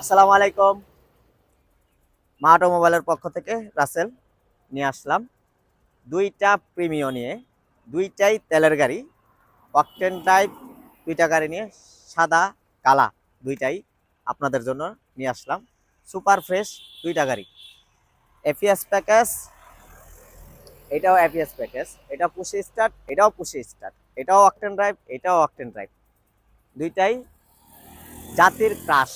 আসসালামু আলাইকুম। মা অটোমোবাইলের পক্ষ থেকে রাসেল নিয়ে আসলাম দুইটা প্রিমিও নিয়ে, দুইটাই তেলের গাড়ি, অকটেন টাইপ দুইটা গাড়ি নিয়ে সাদা, কালা দুইটাই আপনাদের জন্য নিয়ে আসলাম। সুপার ফ্রেশ দুইটা গাড়ি। এফিএস প্যাকেজ, এটাও এফিএস প্যাকেজ এটা পুশি স্টার্ট, এটাও পুশি স্টার্ট, এটাও অকটেন ড্রাইভ, এটাও অকটেন ড্রাইভ। দুইটাই জাতির ক্রাশ।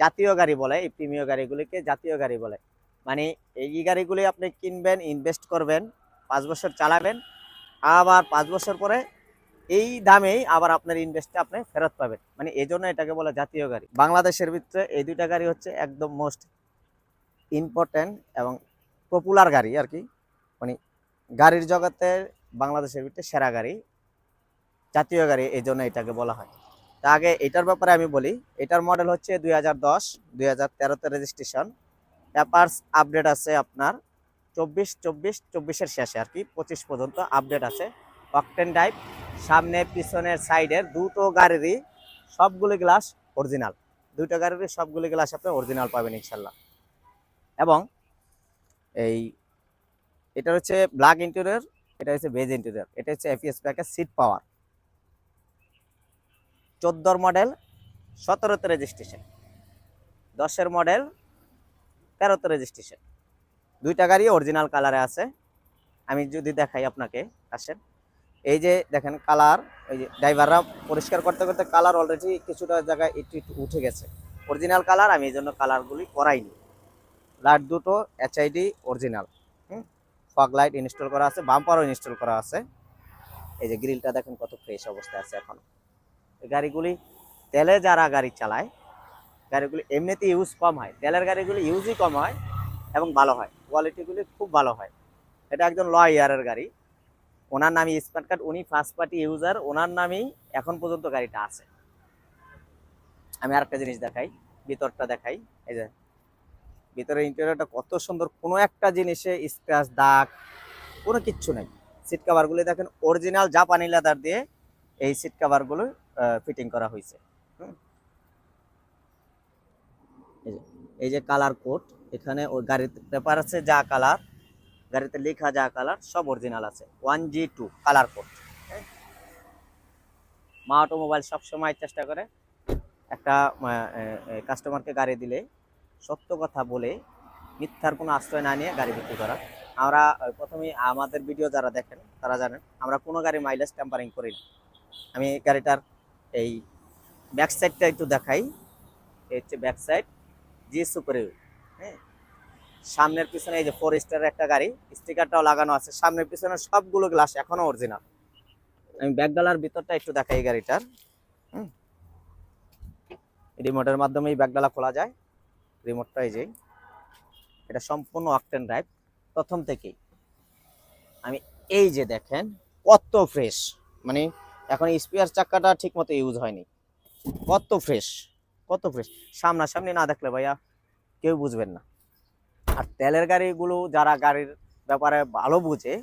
জাতীয় গাড়ি বলে, এই প্রিমিয় গাড়িগুলিকে জাতীয় গাড়ি বলে। মানে এই গাড়িগুলি আপনি কিনবেন, ইনভেস্ট করবেন, পাঁচ বছর চালাবেন, আবার পাঁচ বছর পরে এই দামেই আবার আপনার ইনভেস্টটা আপনি ফেরত পাবেন। মানে এই জন্য এটাকে বলে জাতীয় গাড়ি। বাংলাদেশের ভিতরে এই দুইটা গাড়ি হচ্ছে একদম মোস্ট ইম্পর্ট্যান্ট এবং পপুলার গাড়ি আর কি। মানে গাড়ির জগতে বাংলাদেশের ভিতরে সেরা গাড়ি, জাতীয় গাড়ি এই জন্য এটাকে বলা হয়। তা আগে এটার ব্যাপারে আমি বলি, এটার মডেল হচ্ছে দুই হাজার দশ, দুই হাজার তেরোতে রেজিস্ট্রেশন পেপার্স আপডেট আছে আপনার চব্বিশ চব্বিশ, চব্বিশের শেষে আর কি, পঁচিশ পর্যন্ত আপডেট আছে। অকটেন টাইপ সামনে, পিছনের সাইডের দুটো গাড়িরই সবগুলি গ্লাস অরিজিনাল দুটো গাড়িরই সবগুলি গ্লাস আপনি অরিজিনাল পাবেন ইনশাল্লাহ। এবং এই এটা হচ্ছে ব্ল্যাক ইন্টেরিয়র এটা হচ্ছে বেজ ইন্টেরিয়র এটা হচ্ছে এফিএস প্যাকেজ সিট পাওয়ার চোদ্দোর মডেল, সতেরোতে রেজিস্ট্রেশন দশের মডেল, তেরোতে রেজিস্ট্রেশন দুইটা গাড়ি অরিজিনাল কালারে আছে। আমি যদি দেখাই আপনাকে, আসেন। এই যে দেখেন কালার ওই যে ড্রাইভাররা পরিষ্কার করতে করতে কালার অলরেডি কিছুটা জায়গায় একটু একটু উঠে গেছে। অরিজিনাল কালার আমি এই জন্য কালারগুলি করাইনি লাইট দুটো এইচআইডি অরিজিনাল হুম? ফগ লাইট ইনস্টল করা আছে বাম্পারও ইনস্টল করা আছে। এই যে গ্রিলটা দেখেন কত ফ্রেশ অবস্থায় আছে এখন। গাড়িগুলি তেলে যারা গাড়ি চালায়, গাড়িগুলি এমনিতে ইউজ কম হয়। তেলের গাড়িগুলি ইউজই কম হয় এবং ভালো হয়। কোয়ালিটিগুলি খুব ভালো হয়। এটা একজন ল ইয়ারের গাড়ি। ওনার নামই স্মার্ট কার্ড উনি ফার্স্ট পার্টি ইউজার ওনার নামেই এখন পর্যন্ত গাড়িটা আছে। আমি আরেকটা জিনিস দেখাই, ভিতরটা দেখাই। এই যে, ভিতরের ইন্টেরিয়রটা কত সুন্দর। কোনো একটা জিনিসে স্ক্র্যাচ দাগ, কোনো কিচ্ছু নেই। সিট কাভারগুলি দেখেন অরিজিনাল জাপানি লেদার দিয়ে এই সিট কাভারগুলো ফিটিং করা হয়েছে এই যে কালার কোড এখানে ওই গাড়িতে পেপার আছে যা কালার গাড়িতে লেখা যা কালার সব অরিজিনাল আছে। ওয়ান জি two colour code Maa automobile সবসময় চেষ্টা করে একটা কাস্টমারকে গাড়ি দিলে, সত্য কথা বলে, মিথ্যার কোনো আশ্রয় না নিয়ে গাড়ি বিক্রি করা আমরা প্রথমে আমাদের ভিডিও যারা দেখেন, তারা জানেন, আমরা কোনো গাড়ি মাইলেজ টেম্পারিং করি না আমি গাড়িটার এই ব্যাক সাইডটা একটু দেখাই। এই হচ্ছে ব্যাক সাইড জি সুপার হ্যাঁ? সামনের পিছনে এই যে ফোর স্টারের একটা গাড়ি স্টিকারটাও লাগানো আছে। সামনের পিছনে সবগুলো গ্লাস এখনও অরিজিনাল আমি ব্যাক গালার ভিতরটা একটু দেখাই এই গাড়িটার, হুম? রিমোটের মাধ্যমে এই ব্যাক ডালা খোলা যায়। রিমোটটা এই যে এটা সম্পূর্ণ অকটেন ড্রাইভ প্রথম থেকেই। আমি এই যে দেখেন, কত ফ্রেশ মানে এখন স্পিয়ার চাকাটা ঠিক মতো ইউজ হয়নি। কত ফ্রেশ কত ফ্রেশ সামনাসামনি না দেখলে ভাইয়া কেউ বুঝবেন না। আর তেলের গাড়িগুলো যারা গাড়ির ব্যাপারে ভালো বুঝে,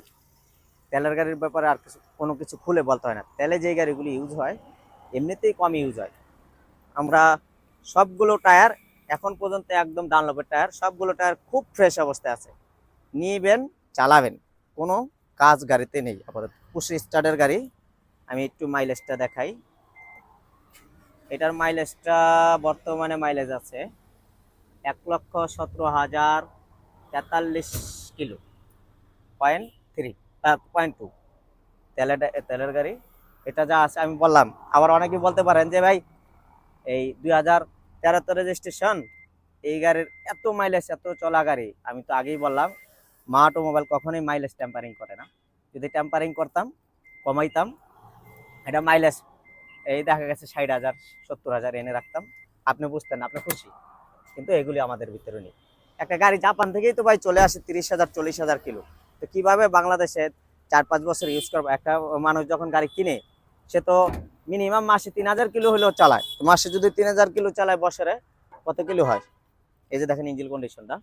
তেলের গাড়ির ব্যাপারে আর কিছু, কোনো কিছু খুলে বলতে হয় না। তেলে যে গাড়িগুলি ইউজ হয়, এমনিতেই কম ইউজ হয়। আমরা সবগুলো টায়ার, এখন পর্যন্ত একদম ডানলপের টায়ার, সবগুলো টায়ার খুব ফ্রেশ অবস্থায় আছে। নিবেন, চালাবেন, কোনো কাজ গাড়িতে নেই। আপাতত পুশি স্টার্টের গাড়ি আমি একটু মাইলেজটা দেখাই। এটার মাইলেজটা বর্তমানে মাইলেজ আছে এক লক্ষ সতেরো হাজার তেতাল্লিশ kilo. Point three point two তেলের তেলের গাড়ি। এটা যা আছে, আমি বললাম। আবার অনেকে বলতে পারেন যে, ভাই, এই দুই হাজার তেরোতে রেজিস্ট্রেশন এই গাড়ির এত মাইলেজ এত চলা গাড়ি। আমি তো আগেই বললাম, মা অটোমোবাইল কখনোই মাইলেজ টেম্পারিং করে না। যদি টেম্পারিং করতাম, কমাইতাম এটা মাইলেজ এই দেখা গেছে ষাট হাজার, সত্তর হাজার এনে রাখতাম। আপনি বুঝতেন, আপনি খুশি। কিন্তু এগুলি আমাদের ভিতরে নেই। একটা গাড়ি জাপান থেকেই তো ভাই চলে আসে তিরিশ হাজার, চল্লিশ হাজার কিলো। তো কীভাবে বাংলাদেশে চার পাঁচ বছর ইউজ করব? একটা মানুষ যখন গাড়ি কিনে, সে তো মিনিমাম মাসে তিন হাজার কিলো হলেও চালায়। মাসে যদি তিন হাজার কিলো চালায় বছরে, কত কিলো হয়? এই যে দেখেন ইঞ্জিন কন্ডিশনটা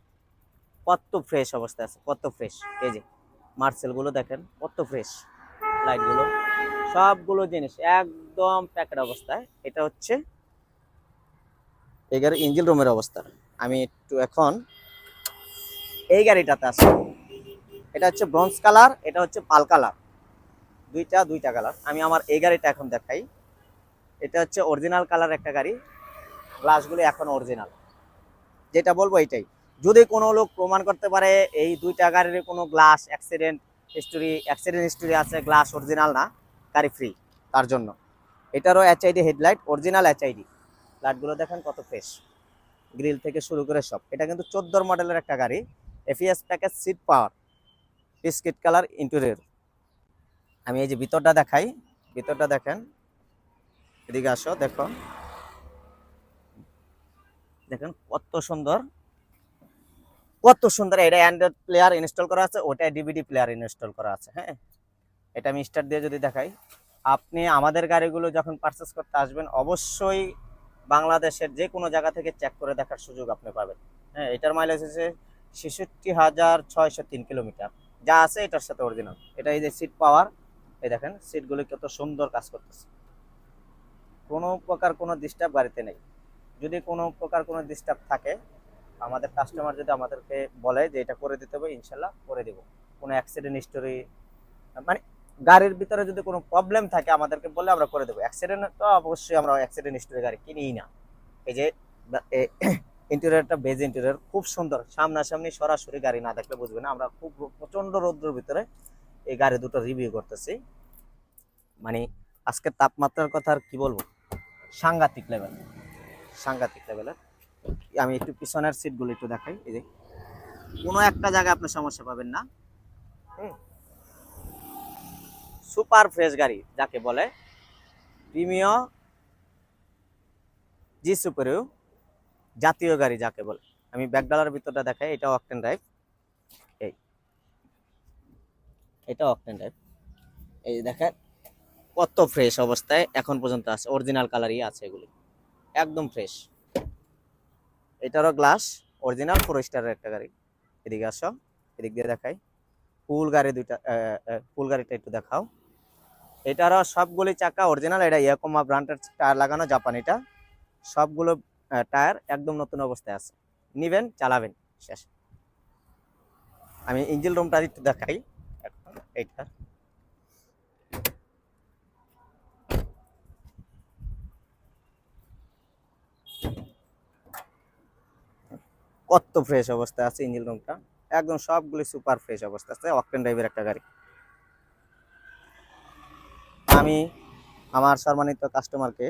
কত ফ্রেশ অবস্থায় আছে, কত ফ্রেশ এই যে, মার্সেলগুলো দেখেন, কত ফ্রেশ লাইটগুলো সবগুলো জিনিস একদম প্যাকেট অবস্থায়। এটা হচ্ছে এই গাড়ির ইঞ্জিন রুমের অবস্থা। আমি একটু এখন এই গাড়িটাতে আসি এটা হচ্ছে ব্রঞ্জ কালার, এটা হচ্ছে পাল কালার। দুইটা দুইটা কালার। আমি আমার এই গাড়িটা এখন দেখাই। এটা হচ্ছে অরিজিনাল কালার একটা গাড়ি। গ্লাসগুলো এখন অরিজিনাল যেটা বলব এটাই যদি কোনো লোক প্রমাণ করতে পারে, এই দুইটা গাড়ির কোনো glass accident history accident history আছে, গ্লাস অরিজিনাল না গাড়ি ফ্রি তার জন্য। এটারও এইচআইডি হেডলাইট অরিজিনাল এইচআইডি লাইটগুলো দেখেন কত ফ্রেশ গ্রিল থেকে শুরু করে সব। এটা কিন্তু চোদ্দোর মডেলের একটা গাড়ি। FeS package seat power biscuit colour interior আমি এই যে ভিতরটা দেখাই, ভিতরটা দেখেন। এদিকে আসো, দেখো। দেখেন কত সুন্দর। কত সুন্দর, এটা অ্যান্ড্রয়েড প্লেয়ার ইনস্টল করা আছে ওটা ডিভিডি প্লেয়ার ইনস্টল করা আছে হ্যাঁ? এটা আমি স্টার দিয়ে যদি দেখাই, আপনি আমাদের গাড়িগুলো যখন পারচেস করতে আসবেন, অবশ্যই বাংলাদেশের যে কোনো জায়গা থেকে চেক করে দেখার সুযোগ আপনি পাবেন। হ্যাঁ এটার মাইলেজ হচ্ছে ছেষট্টি হাজার ছয়শো তিন কিলোমিটার। যা আছে এটার সাথে অরিজিনাল এটা এই যে সিট পাওয়ার এই দেখেন সিটগুলি কত সুন্দর কাজ করতেছে। কোনো প্রকার কোনো ডিস্টার্ব গাড়িতে নেই। যদি কোনো প্রকার কোনো ডিস্টার্ব থাকে, আমাদের কাস্টমার যদি আমাদেরকে বলে যে এটা করে দিতে হবে, ইনশাল্লাহ করে দেব। কোনো অ্যাক্সিডেন্ট হিস্টোরি মানে গাড়ির ভিতরে যদি কোনো প্রবলেম থাকে, আমাদেরকে বললে আমরা করে দেবো। অ্যাক্সিডেন্ট তো অবশ্যই আমরা অ্যাক্সিডেন্ট হিস্টোরি গাড়ি কিনিই না। এই যে ইন্টেরিয়রটা বেজ ইন্টেরিয়র খুব সুন্দর। সামনাসামনি সরাসরি গাড়ি না দেখলে বুঝবে না। আমরা খুব প্রচণ্ড রৌদ্রের ভিতরে এই গাড়ি দুটো রিভিউ করতেছি। মানে আজকের তাপমাত্রার কথা আর কী বলব? সাংঘাতিক লেভেল সাংঘাতিক লেভেলের আমি একটু পিছনের সিটগুলো একটু দেখাই। এই যে, কোনো একটা জায়গায় আপনি সমস্যা পাবেন না। সুপার ফ্রেশ গাড়ি, যাকে বলে প্রিমিয় জি সুপারিও জাতীয় গাড়ি যাকে বলে। আমি ব্যাকডালার ভিতরটা দেখাই এটা অকটেন ড্রাইভ এই এটা অকটেন ড্রাইভ এই দেখেন, কত ফ্রেশ অবস্থায় এখন পর্যন্ত আছে, অরিজিনাল কালারই আছে এগুলি। একদম ফ্রেশ। এটারও গ্লাস, অরিজিনাল ফোর স্টারের একটা গাড়ি। এদিকে আসো, এদিক দিয়ে দেখাই। ফুল গাড়ি দুইটা ফুল গাড়িটা একটু দেখাও। এটারও সবগুলি চাকা অরিজিনাল এটা ইয়াকোমা ব্র্যান্ডের টায়ার লাগানো, জাপানিটা। সবগুলো টায়ার একদম নতুন অবস্থায় আছে। নিবেন, চালাবেন, শেষ। আমি ইঞ্জিন রুমটা একটু দেখাই। এইটা। কত ফ্রেশ অবস্থায় আছে ইঞ্জিন রুমটা একদম সবগুলি সুপার ফ্রেশ অবস্থা আছে, অকটেন ড্রাইভের একটা গাড়ি। আমি আমার সম্মানিত কাস্টমারকে,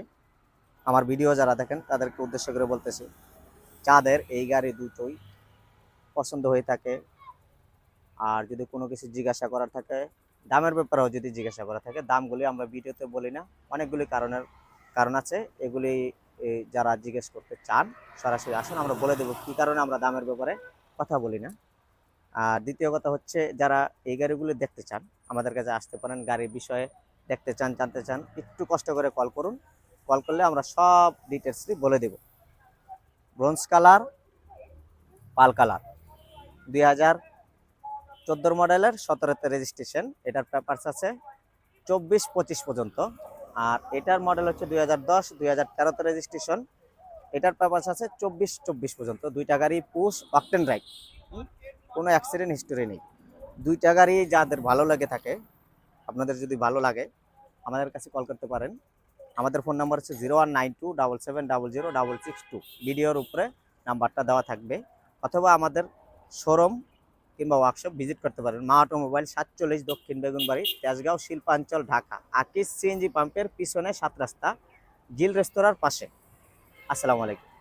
আমার ভিডিও যারা দেখেন, তাদেরকে উদ্দেশ্য করে বলতেছি, যাদের এই গাড়ি দুটোই পছন্দ হয়ে থাকে, আর যদি কোনো কিছু জিজ্ঞাসা করার থাকে, দামের ব্যাপারেও যদি জিজ্ঞাসা করা থাকে, দামগুলি আমরা ভিডিওতে বলি না, অনেকগুলি কারণের কারণ আছে, এগুলি যারা জিজ্ঞেস করতে চান, সরাসরি আসুন, আমরা বলে দেবো কী কারণে আমরা দামের ব্যাপারে কথা বলি না। আর দ্বিতীয় কথা হচ্ছে যারা এই গাড়িগুলো দেখতে চান, আমাদের কাছে আসতে পারেন, গাড়ির বিষয়ে দেখতে চান, জানতে চান, একটু কষ্ট করে কল করুন। কল করলে আমরা সব ডিটেলসই বলে দেব। ব্রোঞ্জ কালার পাল কালার দুই হাজার চোদ্দোর মডেলের সতেরোতে রেজিস্ট্রেশন এটার পেপারস আছে চব্বিশ পঁচিশ পর্যন্ত। আর এটার মডেল হচ্ছে দুই হাজার দশ, দুই হাজার তেরোতে রেজিস্ট্রেশন এটার পেপারস আছে চব্বিশ চব্বিশ পর্যন্ত। দুইটা গাড়ি পুশ অকটেন রাইড কোনো অ্যাক্সিডেন্ট হিস্টোরি নেই। দুইটা গাড়ি যাদের ভালো লাগে থাকে, আপনাদের যদি ভালো লাগে, আমাদের কাছে কল করতে পারেন। আমাদের ফোন নাম্বার হচ্ছে zero one nine two double seven double zero double six two ভিডিওর উপরে নাম্বারটা দেওয়া থাকবে। অথবা আমাদের শোরুম কিংবা ওয়ার্কশপ ভিজিট করতে পারেন। মা অটোমোবাইল সাতচল্লিশ দক্ষিণ বেগুনবাড়ি, তেজগাঁও, শিল্পাঞ্চল, ঢাকা। আকিস সিএনজি পাম্পের পিছনে সাত রাস্তা জিল রেস্তোরাঁর পাশে। আসসালামু আলাইকুম।